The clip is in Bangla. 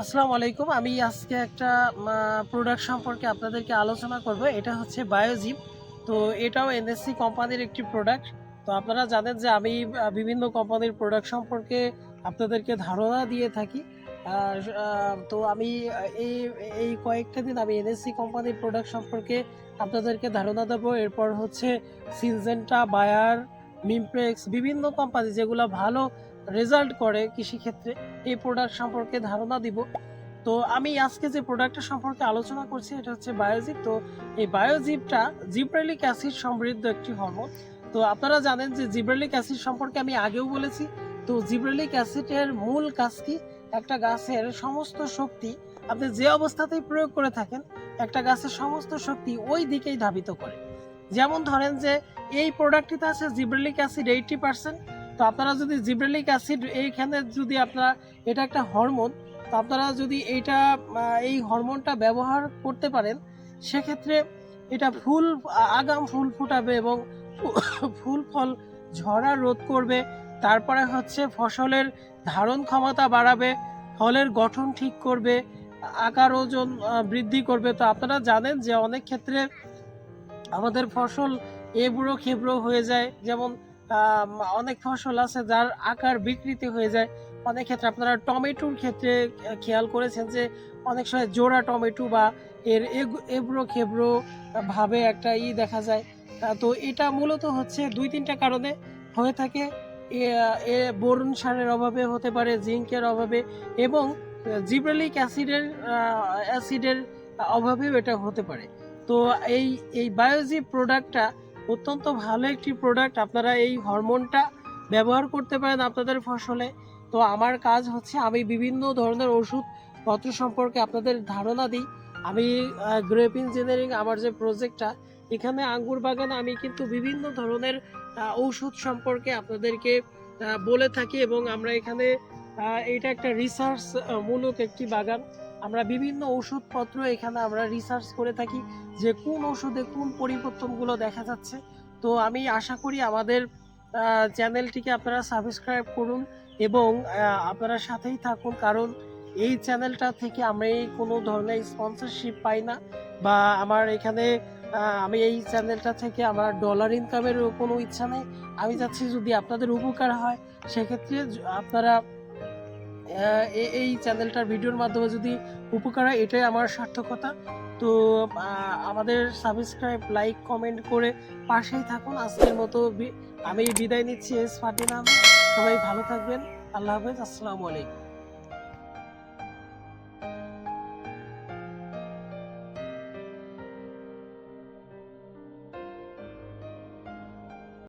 আসসালামু আলাইকুম। আমি আজকে একটা প্রোডাক্ট সম্পর্কে আপনাদেরকে আলোচনা করব। এটা হচ্ছে বায়োজিপ তো এটাও এনএসসি কোম্পানির একটি প্রোডাক্ট তো আপনারা জানেন যে আমি বিভিন্ন কোম্পানির প্রোডাক্ট সম্পর্কে আপনাদেরকে ধারণা দিয়ে থাকি। তো আমি এই এই কয়েকটা দিন আমি এনএসসি কোম্পানির প্রোডাক্ট সম্পর্কে আপনাদেরকে ধারণা দেবো। এরপর হচ্ছে সিনজেন্টা বায়ার মিমপ্রেক্স বিভিন্ন কোম্পানি যেগুলো ভালো রেজাল্ট করে কৃষিক্ষেত্রে এই প্রোডাক্ট সম্পর্কে ধারণা দিব। তো আমি আজকে যে প্রোডাক্টটা সম্পর্কে আলোচনা করছি, এটা হচ্ছে বায়োজিপ তো এই বায়োজিপটা জিব্রেলিক অ্যাসিড সমৃদ্ধ একটি হরমোন তো আপনারা জানেন যে জিব্রেলিক অ্যাসিড সম্পর্কে আমি আগেও বলেছি। তো জিব্রেলিক অ্যাসিডের মূল কাজ কি? একটা গাছের সমস্ত শক্তি আপনি যে অবস্থাতেই প্রয়োগ করে থাকেন, একটা গাছের সমস্ত শক্তি ওই দিকেই ধাবিত করে। যেমন ধরেন যে এই প্রোডাক্টটিতে আছে জিব্রেলিক অ্যাসিড এইটটি পার্সেন্ট তো আপনারা যদি জিব্রেলিক অ্যাসিড, এইখানে যদি আপনারা, এটা একটা হরমোন, তো আপনারা যদি এইটা এই হরমোনটা ব্যবহার করতে পারেন, সেক্ষেত্রে এটা ফুল, আগাম ফুল ফুটাবে এবং ফুল ফল ঝরা রোধ করবে। তারপরে হচ্ছে ফসলের ধারণ ক্ষমতা বাড়াবে, ফলের গঠন ঠিক করবে, আকার ওজন বৃদ্ধি করবে। তো আপনারা জানেন যে অনেক ক্ষেত্রে আমাদের ফসল এবড়ো খেবড়ো হয়ে যায়। যেমন অনেক ফসল আছে যার আকার বিকৃতি হয়ে যায়। অনেক ক্ষেত্রে আপনারা টমেটোর ক্ষেত্রে খেয়াল করেছেন যে অনেক সময় জোড়া টমেটো বা এর এবড়ো খেবড়ো ভাবে একটা ই দেখা যায়। তো এটা মূলত হচ্ছে দুই তিনটা কারণে হয়ে থাকে। এ- বোরন সারের অভাবে হতে পারে, জিঙ্কের অভাবে এবং জিব্রেলিক অ্যাসিডের অ্যাসিডের অভাবেও এটা হতে পারে। তো এই এই বায়োজি প্রোডাক্টটা অত্যন্ত ভালো একটি প্রোডাক্ট আপনারা এই হরমোনটা ব্যবহার করতে পারেন আপনাদের ফসলে। তো আমার কাজ হচ্ছে আমি বিভিন্ন ধরনের ওষুধ পত্র সম্পর্কে আপনাদের ধারণা দিই। আমি গ্রেপ ইঞ্জিনিয়ারিং আমার যে প্রজেক্টটা এখানে আঙ্গুর বাগানে আমি কিন্তু বিভিন্ন ধরনের ঔষধ সম্পর্কে আপনাদেরকে বলে থাকি এবং আমরা এখানে এটা একটা রিসার্চ মূলক একটি বাগান। আমরা বিভিন্ন ওষুধপত্র এখানে আমরা রিসার্চ করে থাকি যে কোন ওষুধে কোন পরিবর্তনগুলো দেখা যাচ্ছে। তো আমি আশা করি আমাদের চ্যানেলটিকে আপনারা সাবস্ক্রাইব করুন এবং আপনারা সাথেই থাকুন। কারণ এই চ্যানেলটা থেকে আমি কোনো ধরনের স্পন্সরশিপ পাই না বা আমার এখানে আমি এই চ্যানেলটা থেকে আমার ডলার ইনকামের কোনো ইচ্ছা নেই। আমি চাচ্ছি যদি আপনাদের উপকার হয়, সেক্ষেত্রে আপনারা এই চ্যানেলটার ভিডিওর মাধ্যমে যদি উপকার হয়, এটাই আমার সার্থকতা। তো আমাদের সাবস্ক্রাইব লাইক কমেন্ট করে পাশেই থাকুন। আজকের মতো আমি বিদায় নিচ্ছি, এস ফাটিনা সবাই ভালো থাকবেন। আল্লাহ হাফেজ। আসসালামু আলাইকুম।